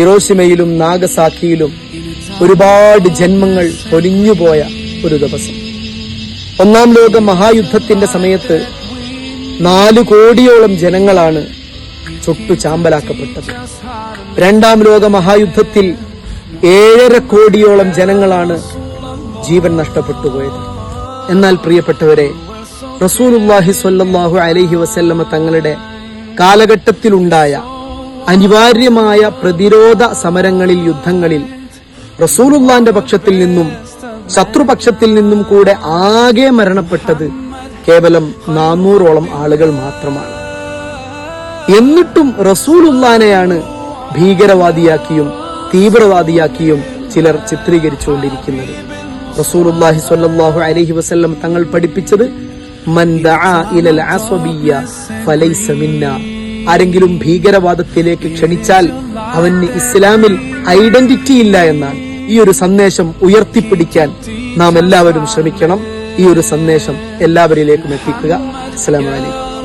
ഹിറോഷിമയിലും നാഗസാക്കിയിലും ഒരുപാട് ജന്മങ്ങൾ പൊലിഞ്ഞുപോയ ഒരു ദിവസം. ഒന്നാം ലോക മഹായുദ്ധത്തിന്റെ സമയത്ത് നാലു കോടിയോളം ജനങ്ങളാണ് ചൊട്ടു ചാമ്പലാക്കപ്പെട്ടത് രണ്ടാം ലോക മഹായുദ്ധത്തിൽ ഏഴര കോടിയോളം ജനങ്ങളാണ് ജീവൻ നഷ്ടപ്പെട്ടു പോയത് എന്നാൽ പ്രിയപ്പെട്ടവരെ റസൂലുല്ലാഹി സ്വല്ലല്ലാഹു അലൈഹി വസല്ലമ തങ്ങളുടെ കാലഘട്ടത്തിലുണ്ടായ അനിവാര്യമായ പ്രതിരോധ സമരങ്ങളിൽ യുദ്ധങ്ങളിൽ റസൂലുള്ളാന്റെ പക്ഷത്തിൽ നിന്നും ശത്രുപക്ഷത്തിൽ നിന്നും കൂടെ ആകെ മരണപ്പെട്ടത് കേവലം നാനൂറോളം ആളുകൾ മാത്രമാണ്. എന്നിട്ടും റസൂലുള്ളാനെയാണ് ഭീകരവാദിയാക്കിയും തീവ്രവാദിയാക്കിയും ചിലർ ചിത്രീകരിച്ചുകൊണ്ടിരിക്കുന്നത്. റസൂലുള്ളാഹി സ്വല്ലല്ലാഹു അലൈഹി വസല്ലം തങ്ങൾ പഠിപ്പിച്ചത് മൻ ദആ ഇലൽ അസ്വബിയ്യ ഫലൈസ മിന്ന ആരെങ്കിലും ഭീകരവാദത്തിലേക്ക് ക്ഷണിച്ചാൽ അവന് ഇസ്ലാമിൽ ഐഡന്റിറ്റി ഇല്ല എന്നാണ്. ഈ ഒരു സന്ദേശം ഉയർത്തിപ്പിടിക്കാൻ നാം എല്ലാവരും ശ്രമിക്കണം. ഈ ഒരു സന്ദേശം എല്ലാവരിലേക്കും എത്തിക്കുക. അസ്സലാമു അലൈക്കും.